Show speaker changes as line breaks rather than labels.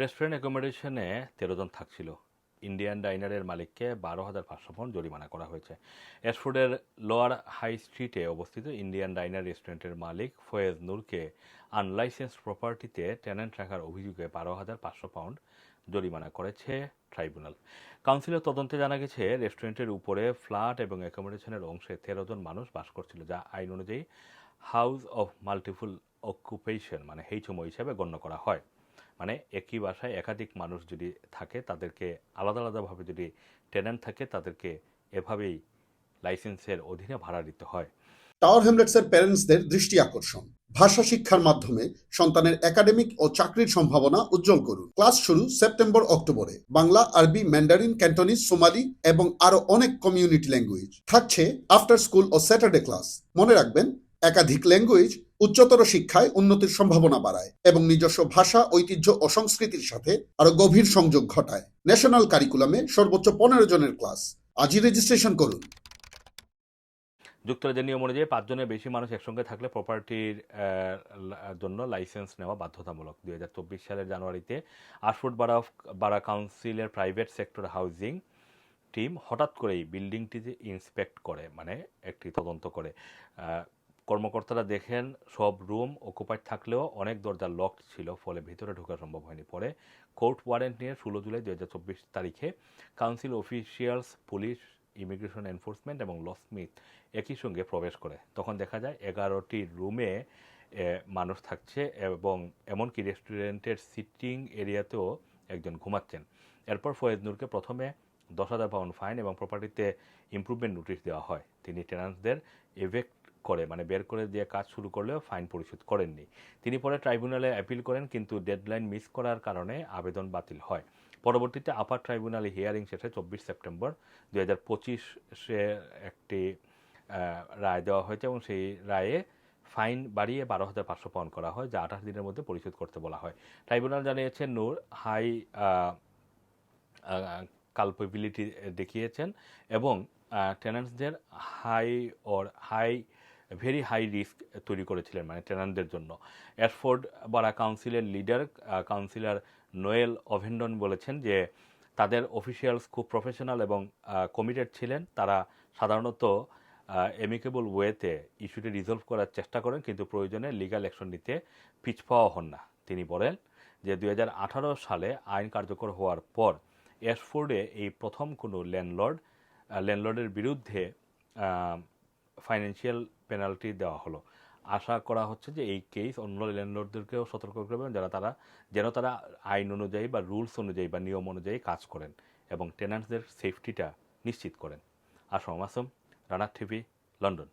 Restaurant অ্যাকোমোডেশনে তেরো জন থাকছিল। Indian ডাইনারের মালিককে বারো হাজার পাঁচশো পাউন্ড জরিমানা করা হয়েছে। এসফোর্ডের লোয়ার হাই স্ট্রিটে অবস্থিত ইন্ডিয়ান ডাইনার রেস্টুরেন্টের মালিক ফয়েজ নূরকে আনলাইসেন্স প্রপার্টিতে টেনেন্ট রাখার অভিযোগে বারো হাজার পাঁচশো পাউন্ড জরিমানা করেছে ট্রাইব্যুনাল কাউন্সিলের তদন্তে জানা গেছে রেস্টুরেন্টের উপরে ফ্ল্যাট এবং অ্যাকোমোডেশনের অংশে তেরো জন মানুষ বাস করছিল, যা আইন অনুযায়ী হাউস অফ মাল্টিপুল অকুপেশন মানে হেইচমো হিসাবে গণ্য করা হয়। মানে একই বাসায় একাধিক মানুষ যদি থাকে, তাদেরকে আলাদা আলাদাভাবে যদি টেনেন্ট থাকে, তাদেরকে এভাবেই লাইসেন্সের অধীনে ভাড়া দিতে হয়।
টাওয়ার হ্যামলেটসের প্যারেন্টসদের দৃষ্টি আকর্ষণ। ভাষা শিক্ষার মাধ্যমে সন্তানের একাডেমিক ও চাকরির সম্ভাবনা উজ্জ্বল করুন। ক্লাস শুরু সেপ্টেম্বর, অক্টোবরে। বাংলা, আরবি, ম্যান্ডারিন, ক্যান্টনিজ, সোমালি এবং আরও অনেক কমিউনিটি ল্যাঙ্গুয়েজ থাকছে আফটার স্কুল ও স্যাটারডে ক্লাস মনে রাখবেন একাধিক ল্যাঙ্গুয়েজ উচ্চতর শিক্ষায় উন্নতির সম্ভাবনা বাড়ায় এবং নিজস্ব ভাষা, ঐতিহ্য ও সংস্কৃতির সাথে আরও গভীর সংযোগ ঘটায়। ন্যাশনাল কারিকুলামে সর্বোচ্চ পনেরো জনের ক্লাস আজই রেজিস্ট্রেশন করুন।
যুক্তরাজ্যের নিয়ম অনুযায়ী পাঁচজনের বেশি মানুষ একসঙ্গে থাকলে প্রপার্টির জন্য লাইসেন্স নেওয়া বাধ্যতামূলক। দুই হাজার চব্বিশ সালের জানুয়ারিতে আশফোর্ড বারা বারা কাউন্সিলের প্রাইভেট সেক্টর হাউজিং টিম হঠাৎ করেই বিল্ডিংটিতে ইন্সপেক্ট করে মানে একটি তদন্ত করে। কর্মকর্তারা দেখেন সব রুম অকুপাইড থাকলেও অনেক দরজা লক ছিল, ফলে ভিতরে ঢোকা সম্ভব হয়নি। পরে কোর্ট ওয়ারেন্ট নিয়ে ষোলো জুলাই দু হাজার চব্বিশ তারিখে council officials, police, immigration enforcement এবং লসমিথ একই সঙ্গে প্রবেশ করে। তখন দেখা যায় এগারোটি রুমে মানুষ থাকছে এবং এমনকি রেস্টুরেন্টের সিটিং এরিয়াতেও একজন ঘুমাচ্ছেন। এরপর ফয়েজ নূরকে প্রথমে দশ হাজার পাউন্ড ফাইন এবং প্রপার্টিতে ইমপ্রুভমেন্ট নোটিশ দেওয়া হয়। তিনি টেনান্টসদের এভেক্ট করে মানে বের করে দিয়ে কাজ শুরু করলেও ফাইন পরিশোধ করেননি। তিনি পরে ট্রাইব্যুনালে অ্যাপিল করেন, কিন্তু ডেডলাইন মিস করার কারণে আবেদন বাতিল হয়। পরবর্তীতে আপার ট্রাইব্যুনালে হিয়ারিং শেষে চব্বিশ সেপ্টেম্বর দুই হাজার পঁচিশে একটি রায় দেওয়া হয়েছে এবং সেই রায়ে ফাইন বাড়িয়ে বারো হাজার পাঁচশো পাউন্ড করা হয়, যা আঠাশ দিনের মধ্যে পরিশোধ করতে বলা হয়। ট্রাইব্যুনাল জানিয়েছেন নূর হাই কালপেবিলিটি দেখিয়েছেন এবং টেনান্টসদের high or, high very high risk তৈরি করেছিলেন মানে টেনান্টদের জন্য। এয়ারফোর্ড বারা কাউন্সিলের লিডার কাউন্সিলর নোয়েল অভেন্ডন বলেছেন যে, তাদের অফিসিয়ালস খুব প্রফেশনাল এবং কমিটেড ছিলেন। তারা সাধারণত এমিকেবল ওয়েতে ইস্যুটি রিজলভ করার চেষ্টা করেন, কিন্তু প্রয়োজনে লিগ্যাল অ্যাকশন নিতে পিছপাওয়া হন না। তিনি বলেন যে দু হাজার আঠারো সালে আইন কার্যকর হওয়ার পর এসফোর্ডে এই প্রথম কোনো ল্যান্ডলর্ড ল্যান্ডলর্ডের বিরুদ্ধে ফাইন্যান্সিয়াল পেনাল্টি দেওয়া হলো। আশা করা হচ্ছে যে এই কেস অন্য ল্যান্ডলর্ডদেরকেও সতর্ক করবেন যারা তারা, যেন তারা আইন অনুযায়ী বা রুলস অনুযায়ী বা নিয়ম অনুযায়ী কাজ করেন এবং টেনান্টসদের সেফটিটা নিশ্চিত করেন। আসম আসম রানার টিভি, লন্ডন।